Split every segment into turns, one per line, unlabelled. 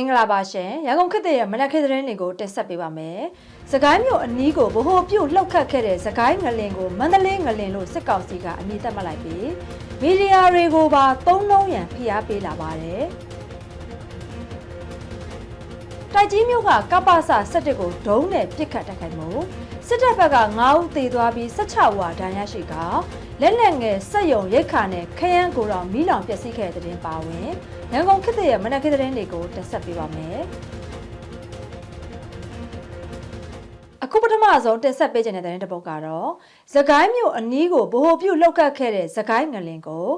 င်္ဂလာပါရှင်ရန်ကုန်ခေတ်ရဲ့မနက်ခင်းသတင်းတွေကိုတင်ဆက်ပေးပါမယ်။စကိုင်းမြို့အနီးကိုဗဟိုပြုတ်လှုပ်ခတ်ခဲ့တဲ့စကိုင်းငလင်ကိုမန္တလေးငလင်လို့စစ်ကောင်စီကအမည်သတ်မှတ်လိုက်ပြီးမီဒီယာတွေကိုပါသုံးလုံးရန်ဖိအားပေးလာပါတယ်။တိုက်ကြီးမြို့ကကပ္ပစ17ကိုဒုံးနဲ့ပစ်ခတ်တိုက်ခိုက်မှုစစ်တပ်ဘက်က9ဦးသေသွားပြီး16ဝါဒဏ်ရာရှိက လက်လက်ငယ်စက်ယုံရိတ်ခါနဲ့ခရမ်းကိုတော်မီးလောင်ပျက်စီးခဲ့တဲ့တဲ့တင်ပါဝင်ရန်ကုန်ခေတ်ရဲ့မနက်ခင်းသတင်းတွေကိုတင်ဆက်ပေးပါမယ်။ အခုပထမဆုံးတင်ဆက်ပေးခြင်းတဲ့တဲ့တစ်ပုဒ်ကတော့သကိုင်းမြို့အနီးကိုဗဟိုပြုတ်လောက်ကတ်ခဲ့တဲ့သကိုင်းငလင်ကို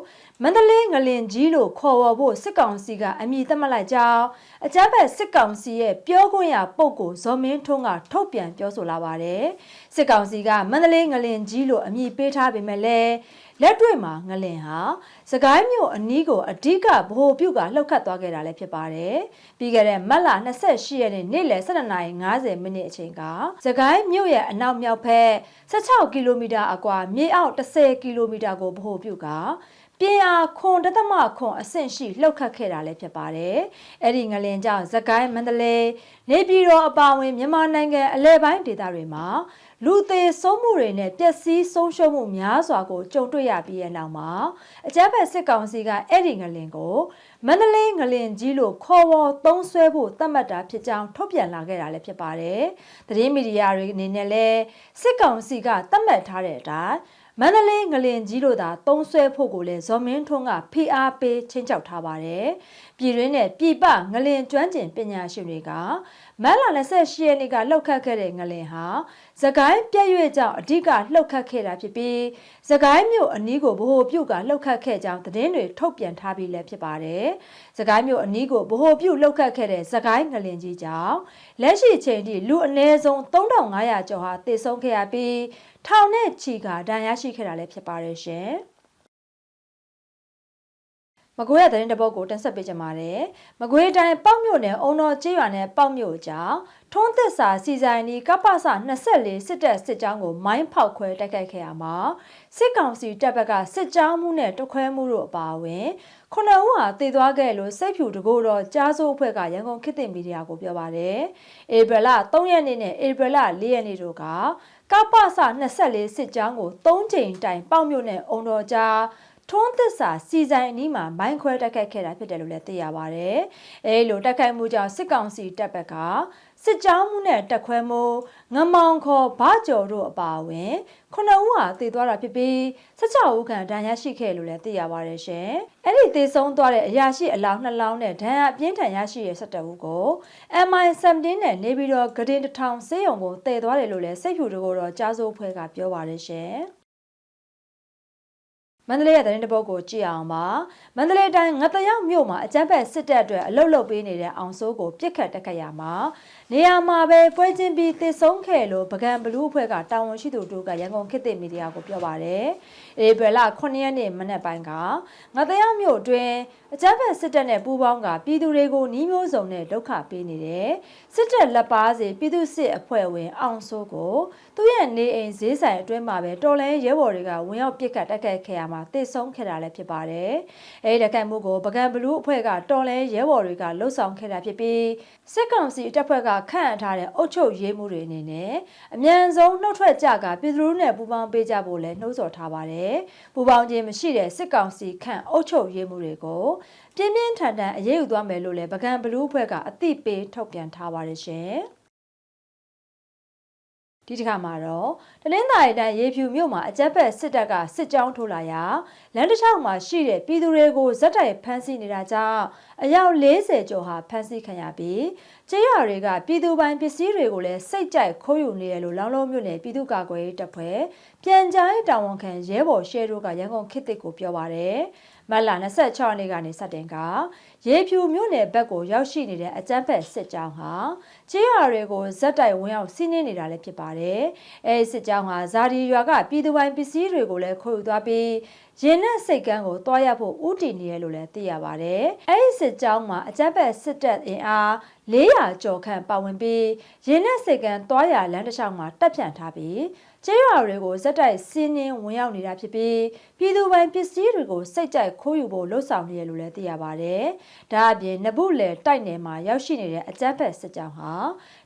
မန္တလေးငလင်ကြီးလို့ခေါ်ဝေါ်ဖို့စစ်ကောင်စီကအမည်သတ်မှတ်လိုက်ကြောင်းအကြမ်းဖက်စစ်ကောင်စီရဲ့ပြောခွင့်ရပုဂ္ဂိုလ်ဇော်မင်းထွန်းကထုတ်ပြန်ပြောဆိုလာပါတယ်စစ်ကောင်စီကမန္တလေးငလင်ကြီးလို့အမည်ပေးထားပေမဲ့လည်းလက်တွေ့မှာငလင်ဟာစကိုင်းမြို့အနီးကိုအဓိကဗဟိုပြုတ်ကလှုပ်ခတ်သွားခဲ့တာလည်းဖြစ်ပါတယ်။ပြီးခဲ့တဲ့မတ်လ28ရက်နေ့နေ့လယ်12:50မိနစ်အချိန်ကစကိုင်းမြို့ရဲ့အနောက်မြောက်ဘက်16ကီလိုမီတာအကွာမြေအောက်10ကီလိုမီတာကိုဗဟိုပြုတ်ကပြင်းအားခွန်တသမခွန်အဆင့်ရှိလှုပ်ခတ်ခဲ့တာလည်းဖြစ်ပါတယ်။အဲ့ဒီငလင်ကြောင့်ဇကိုင်းမန္တလေးနေပြည်တော်အပါအဝင်မြန်မာနိုင်ငံအလဲပိုင်းဒေသတွေမှာ လူသေးဆုံးမှုတွေနဲ့ပျက်စီးဆုံးရှုံးမှုများစွာကိုကြုံတွေ့ရပြီးတဲ့နောက်မှာအကြမ်းဖက်စစ်ကောင်စီကအဲ့ဒီငလင်ကိုမန္တလေးငလင်ကြီးလို့ခေါ်ဝေါ်သုံးဆွဲဖို့သတ်မှတ်တာဖြစ်ကြောင်းထုတ်ပြန်လာခဲ့တာလည်းဖြစ်ပါတယ်။သတင်းမီဒီယာတွေအနေနဲ့လည်းစစ်ကောင်စီကသတ်မှတ်ထားတဲ့အတိုင်းမန္တလေးငလင်ကြီးတို့သာတုံးဆွဲဖို့ကိုလည်းဇော်မင်းထွန်းကဖိအားပေးချင်းချောက်ထားပါတယ်။ ပြည်တွင်းနဲ့ပြည်ပငလင်ကျွမ်းကျင်ပညာရှင်တွေကမတ်လ28ရက်နေ့ကလှုပ်ခတ်ခဲ့တဲ့ငလင်ဟာသကိုင်းပြည့်ရွေ့ကြောင့်အဓိကလှုပ်ခတ်ခဲ့တာဖြစ်ပြီးသကိုင်းမြို့အနီးကိုဗဟိုပြုတ်ကလှုပ်ခတ်ခဲ့ကြောင်းသတင်းတွေထုတ်ပြန်ထားပြီးလည်းဖြစ်ပါတယ်။သကိုင်းမြို့အနီးကိုဗဟိုပြုတ်လှုပ်ခတ်ခဲ့တဲ့သကိုင်းငလင်ကြီးကြောင့်လက်ရှိချိန်ထိလူအနည်းဆုံး3500ကျော်ဟာသေဆုံးခဲ့ရပြီးထောင်နဲ့ချီကဒဏ်ရာရှိခဲ့တာလည်းဖြစ်ပါတယ်ရှင်။ မကွေးရတဲ့တဲ့ပုတ်ကိုတင်ဆက်ပေးကြပါမယ်။မကွေးတိုင်းပေါက်မြို့နယ်အုံတော်ကျေးရွာနဲ့ပေါက်မြို့ကြားထွန်းသစ္စာစီဆိုင်ဒီကပ္ပစ24စစ်တပ်စစ်ကြောင်းကိုမိုင်းဖောက်ခွဲတိုက်ခိုက်ခဲ့ရမှာစစ်ကောင်စီတပ်ဘက်ကစစ်ကြောင်းမှုနဲ့တခွဲမှုတို့အပါအဝင်ခုနဦးဟာတည်သွားခဲ့လို့စိတ်ဖြူတကိုယ်တော်ကြားစိုးအဖွဲ့ကရန်ကုန်ခေတ်သစ်မီဒီယာကိုပြောပါတယ်။ဧပြီလ3ရက်နေ့နဲ့ဧပြီလ4ရက်နေ့တို့ကကပ္ပစ24စစ်ကြောင်းကို3ချိန်တိုင်ပေါက်မြို့နယ်အုံတော်ကြား ထွန်းသစ္စာစီဆိုင်အနီးမှာမိုင်းခွဲတိုက်ခိုက်ခဲ့တာဖြစ်တယ်လို့လည်းသိရပါဗျ။အဲလိုတိုက်ခိုက်မှုကြောင့်စစ်ကောင်စီတပ်ဘက်ကစစ်ကြောင်းမှုနဲ့တက်ခွဲမှုငမောင်ခေါ်ဗကြော်တို့အပါအဝင်ခုနှစ်ဦးဟာတည်သွားတာဖြစ်ပြီး16ဦးခန့်ဒဏ်ရာရှိခဲ့လို့လည်းသိရပါတယ်ရှင်။အဲ့ဒီတည်ဆုံးသွားတဲ့အရာရှိအလောင်းနှလောင်းနဲ့ဒဏ်ရာပြင်းထန်ရရှိတဲ့17ဦးကို MI17 နဲ့နေပြီးတော့ဂဒင်းတထောင်စေးရုံကိုတည်သွားတယ်လို့လည်းစိတ်ဖြူတို့ကတော့ကြားစိုးဖွဲ့ကပြောပါတယ်ရှင်။ မန္တလေးရဲ့သတင်းတပုတ်ကိုကြည့်အောင်ပါမန္တလေးတိုင်းငတရောက်မြို့မှာအကြမ်းဖက်စစ်တပ်အတွက်အလုတ်လုတ်ပေးနေတဲ့အောင်စိုးကိုပြစ်ခတ်တက်ခတ်ရမှာ နေရာမှာပဲပွဲချင်းပြီးတည်ဆုံးခဲ့လို့ပကံဘလူးအဖွဲ့ကတာဝန်ရှိသူတို့ကရန်ကုန်ခေတ်သစ်မီဒီယာကိုပြောပါတယ်ဧပြီလ9ရက်နေ့မနက်ပိုင်းကငတရောက်မြို့အတွင်းအကြမ်းဖက်စစ်တပ်နဲ့ပူးပေါင်းကပြည်သူတွေကိုနှီးမျိုးစုံနဲ့ဒုက္ခပေးနေတယ်စစ်တပ်လက်ပါစီပြည်သူစစ်အဖွဲ့ဝင်အောင်စိုးကိုသူ့ရဲ့နေအိမ်ဈေးဆိုင်အတွင်းမှာပဲတော်လဲရဲဘော်တွေကဝင်ရောက်ပြစ်ခတ်တက်ခတ်ခဲ့ရမှာတည်ဆုံးခဲ့တာလည်းဖြစ်ပါတယ်အဲဒီလက်ခံမှုကိုပကံဘလူးအဖွဲ့ကတော်လဲရဲဘော်တွေကလှုပ်ဆောင်ခဲ့တာဖြစ်ပြီးစစ်ကောင်စီတပ်ဖွဲ့ကခန့်အပ်ထားတဲ့အုပ်ချုပ်ရေးမှုတွေအနေနဲ့အမြန်ဆုံးနှုတ်ထွက်ကြကပြည်သူတို့နဲ့ပူးပေါင်းပေးကြဖို့လည်းနှိုးဆော်ထားပါတယ်ပူးပေါင်းခြင်းမရှိတဲ့စစ်ကောင်စီခန့်အုပ်ချုပ်ရေးမှုတွေကိုပြင်းပြင်းထန်ထန်အရေးယူသွားမယ်လို့လည်းပကံဘလူးအဖွဲ့ကအသိပေးထုတ်ပြန်ထားပါတယ်ရှင် ဒီတစ်ခါမှာတော့တလင်းသာရီတိုင်းရေဖြူမြို့မှာအကြက်ဖက်စစ်တပ်ကစစ်ကြောင်းထိုးလာရာလမ်းတစ်လျှောက်မှာရှိတဲ့ပြည်သူတွေကိုဇက်တိုက်ဖမ်းဆီးနေတာကြောင့်အယောက်40ကျော်ဟာဖမ်းဆီးခံရပြီးကျေးရွာတွေကပြည်သူပိုင်ပစ္စည်းတွေကိုလည်းစိတ်ကြိုက်ခိုးယူနေတယ်လို့လောင်းလုံးမြို့နယ်ပြည်သူ့ကာကွယ်ရေးတပ်ဖွဲ့ပြန်ကြားရေးတာဝန်ခံရဲဘော်ရှဲတို့ကရန်ကုန်ခေတ်သစ်ကိုပြောပါရယ်မတ်လ26ရက်နေ့ကနေစတင်က ရေဖြူမြို့နယ်ဘက်ကိုရောက်ရှိနေတဲ့အကြမ်းဖက်စစ်ကြောင်းဟာကျေးရွာတွေကိုဇက်တိုက်ဝင်ရောက်စီးနင်းနေတာလည်းဖြစ်ပါတယ်။အဲဒီစစ်ကြောင်းဟာဇာဒီရွာကပြည်သူပိုင်ပစ္စည်းတွေကိုလည်းခိုးယူသွားပြီးရင်းနဲ့စိတ်ကန်းကိုတွားရဖို့ဥတီနေရလို့လည်းသိရပါတယ်။အဲဒီစစ်ကြောင်းမှာအကြမ်းဖက်စစ်တပ်အင်အား400ကျော်ခန့်ပါဝင်ပြီးရင်းနဲ့စိတ်ကန်းတွားရလမ်းတစ်လျှောက်မှာတပ်ဖြန့်ထားပြီးကျေးရွာတွေကိုဇက်တိုက်စီးနင်းဝင်ရောက်နေတာဖြစ်ပြီးပြည်သူပိုင်ပစ္စည်းတွေကိုစိတ်ကြိုက်ခိုးယူဖို့လှုံ့ဆော်နေရလို့လည်းသိရပါတယ်။ဒါအပြင်နဘူးလေတိုက်နယ်မှာရောက်ရှိနေတဲ့အကြမ်းဖက်စစ်ကြောင်းဟာ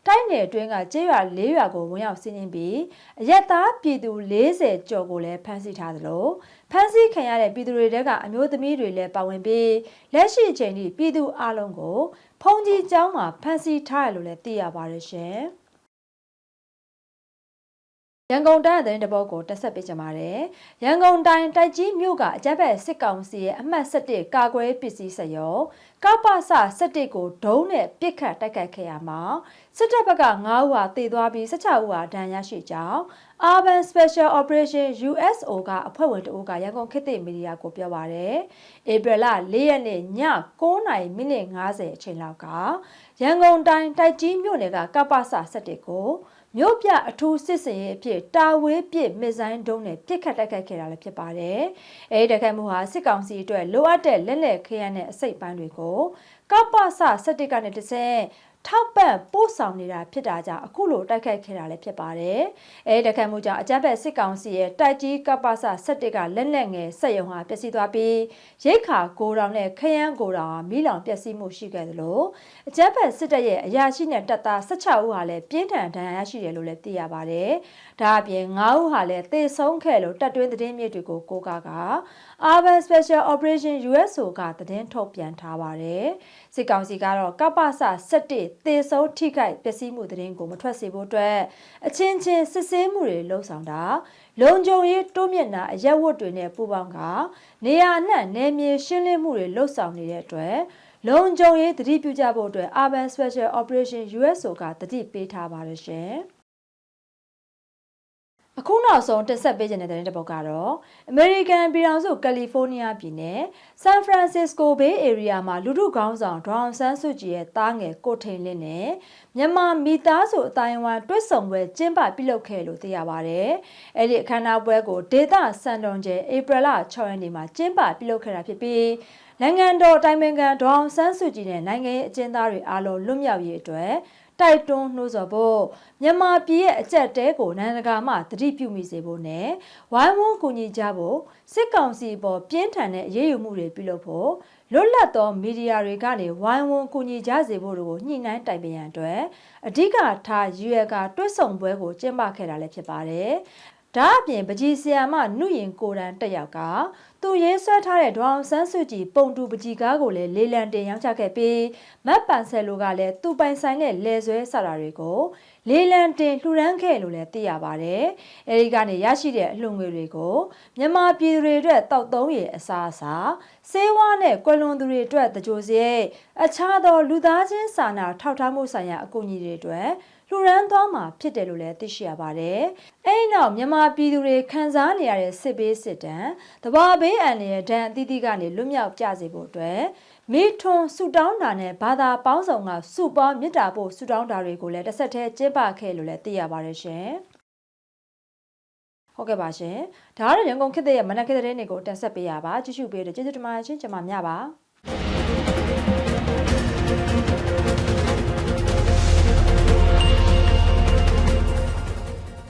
တိုက်နယ်အတွင်းကကျေးရွာ၄ရွာကိုဝင်ရောက်စီးနင်းပြီးအရက်သားပြည်သူ40ကျော်ကိုလည်းဖမ်းဆီးထားသလိုဖမ်းဆီးခံရတဲ့ပြည်သူတွေတဲကအမျိုးသမီးတွေလည်းပါဝင်ပြီးလက်ရှိအချိန်ထိပြည်သူအလုံးကိုဖုန်ကြီးကျောင်းမှာဖမ်းဆီးထားရလို့လည်းသိရပါတယ်ရှင်။ ရန်ကုန်တိုင်းသတင်းတပုတ်ကိုတက်ဆက်ပေးကြပါမယ်။ရန်ကုန်တိုင်းတိုက်ကြီးမြို့ကအကြမ်းဖက်စစ်ကောင်စီရဲ့အမှတ်7ကာကွယ်ပစ္စည်းစရောကပ္ပစ7ကိုဒုံးနဲ့ပစ်ခတ်တိုက်ခိုက်ခဲ့ရမှာစစ်တပ်ဘက်က9ဦးဟာတေသွားပြီး16ဦးဟာဒဏ်ရာရှိကြောင်း Urban Special Operation USO ကအဖွဲ့ဝင်တအုပ်ကရန်ကုန်ခေတ်သစ်မီဒီယာကိုပြောပါရယ်။ဧပြီလ4ရက်နေ့ည9:50မိနစ်50အချိန်လောက်ကရန်ကုန်တိုင်းတိုက်ကြီးမြို့နယ်ကကပ္ပစ7ကို မြို့ပြအထူးစစ်စင်ရေးအဖြစ်တာဝေးပစ်မစ်ဇိုင်းဒုံးနဲ့ပစ်ခတ်တိုက်ခိုက်ခဲ့တာလည်းဖြစ်ပါတယ်။အဲဒီတိုက်ခိုက်မှုဟာစစ်ကောင်စီအတွက်လိုအပ်တဲ့လက်လက်ခရမ်းနဲ့အစိတ်ပိုင်းတွေကိုကပ္ပစ7ကနေတစ်ဆင့် ထောက်ပံ့ပို့ဆောင်နေတာဖြစ်တာကြောင့်အခုလိုတိုက်ခိုက်ခဲ့တာလည်းဖြစ်ပါတယ်။အဲဒီတိုက်ခိုက်မှုကြောင့်အကြမ်းဖက်စစ်ကောင်စီရဲ့တိုက်ကြီးကပ္ပစ7ကလက်နက်ငယ်စက်ရုံဟာပျက်စီးသွားပြီးရိတ်ခါကိုတောင်နဲ့ခရမ်းကိုတောင်ဟာမိလောင်ပျက်စီးမှုရှိခဲ့သလိုအကြမ်းဖက်စစ်တပ်ရဲ့အရာရှိနဲ့တပ်သား16ဦးဟာလည်းပြင်းထန်ဒဏ်ရာရရှိတယ်လို့လည်းသိရပါတယ်။ဒါအပြင်9ဦးဟာလည်းသေဆုံးခဲ့လို့တပ်တွင်းသတင်းမြစ်တွေကိုကိုးကားက Urban Special Operation USO ကသတင်းထုတ်ပြန်ထားပါတယ်။စစ်ကောင်စီကတော့ကပ္ပစ7သေဆုံးထိခိုက်ပျက်စီးမှုသတင်းကိုမထွက်စေဖို့အတွက်အချင်းချင်းစစ်ဆေးမှုတွေလှုံ့ဆော်တာလုံခြုံရေးတိုးမြင့်တာအရက်ဝတ်တွေနဲ့ပူးပေါင်းကနေရာအနှံ့နယ်မြေရှင်းလင်းမှုတွေလှုံ့ဆော်နေတဲ့အတွက်လုံခြုံရေးတတိပြုကြဖို့အတွက် Urban Special Operation USO ကတတိပေးထားပါတယ်ရှင်။ အခုနောက်ဆုံးတက်ဆက်ပေးခြင်းတဲ့တဲ့ပုတ်ကတော့ American ပြည်ထောင်စုကယ်လီဖိုးနီးယားပြည်နယ် San Francisco Bay Area မှာလူထုခေါင်းဆောင်ဒေါအောင်ဆန်းစုကြည်ရဲ့တားငယ်ကိုထိန်လင်းနဲ့မြန်မာမိသားစုအတိုင်းအဝိုင်းတွဲဆုံပွဲကျင်းပပြုလုပ်ခဲ့လို့သိရပါတယ်။အဲ့ဒီအခမ်းအနားပွဲကိုဒေသစံတော်ကျဲဧပြီလ6ရက်နေ့မှာကျင်းပပြုလုပ်ခဲ့တာဖြစ်ပြီးနိုင်ငံတော်တိုင်ပင်ခံဒေါအောင်ဆန်းစုကြည်နဲ့နိုင်ငံရေးအကျဉ်းသားတွေအားလုံးလွတ်မြောက်ရေးအတွက် တိုက်တွန်းနှိုးဆော်ဖို့မြန်မာပြည်ရဲ့အကြက်တဲကိုနိုင်ငံတကာမှတတိပြုမိစေဖို့နဲ့ဝိုင်းဝန်းကူညီကြဖို့စစ်ကောင်စီပေါ်ပြင်းထန်တဲ့အရေးယူမှုတွေပြုလုပ်ဖို့လွတ်လပ်သောမီဒီယာတွေကနေဝိုင်းဝန်းကူညီကြစေဖို့တို့ကိုညှိနှိုင်းတိုင်ပင်ရန်အတွက်အဓိကထားယူရကတွဲဆောင်ပွဲကိုကျင်းပခဲ့တာလည်းဖြစ်ပါတယ်။ ဒါအပြင်ပကြီးဆီယာမနှုရင်ကိုရန်တက်ရောက်ကသူရေးဆွဲထားတဲ့ဒေါအောင်ဆန်းစုကြည်ပုံတူပကြီးကားကိုလည်းလေလံတင်ရောင်းချခဲ့ပြီးမတ်ပန်ဆယ်လိုကလည်းသူပိုင်ဆိုင်တဲ့လေဆွဲဆတာတွေကိုလေလံတင်လှူဒန်းခဲ့လို့လည်းသိရပါတယ်။အဲဒီကနေရရှိတဲ့အလှူငွေတွေကိုမြန်မာပြည်သူတွေအတွက်တောက်သုံးရည်အစားအစာစေဝါနဲ့ကွယ်လွန်သူတွေအတွက်တကြိုစရိတ်အခြားသောလူသားချင်းစာနာထောက်ထားမှုဆိုင်ရာအကူအညီတွေအတွက် လှူဒန်းသွားမှာဖြစ်တယ်လို့လည်းသိရှိရပါတယ်။အဲဒီနောက်မြန်မာပြည်သူတွေခံစားနေရတဲ့စစ်ဘေးစစ်တမ်းတဘာဘေးအန္တရာယ်ဒဏ်အသီးသီးကနေလွတ်မြောက်ကြစေဖို့အတွက်မိထွန်းဆူတောင်းတာနဲ့ဘာသာပေါင်းစုံကစုပေါင်းမြစ်တာဖို့ဆူတောင်းတာတွေကိုလည်းတစ်ဆက်တည်းကျင်းပခဲ့လို့လည်းသိရပါတယ်ရှင်။ဟုတ်ကဲ့ပါရှင်။ဒါကတော့ရန်ကုန်ခေတ်ရဲ့မနက်ခေတ်တဲ့နေ့ကိုတင်ဆက်ပေးရပါကြည့်ရှုပေးတဲ့ကျေးဇူးတင်ပါတယ်ရှင်ကျွန်မမြပါ။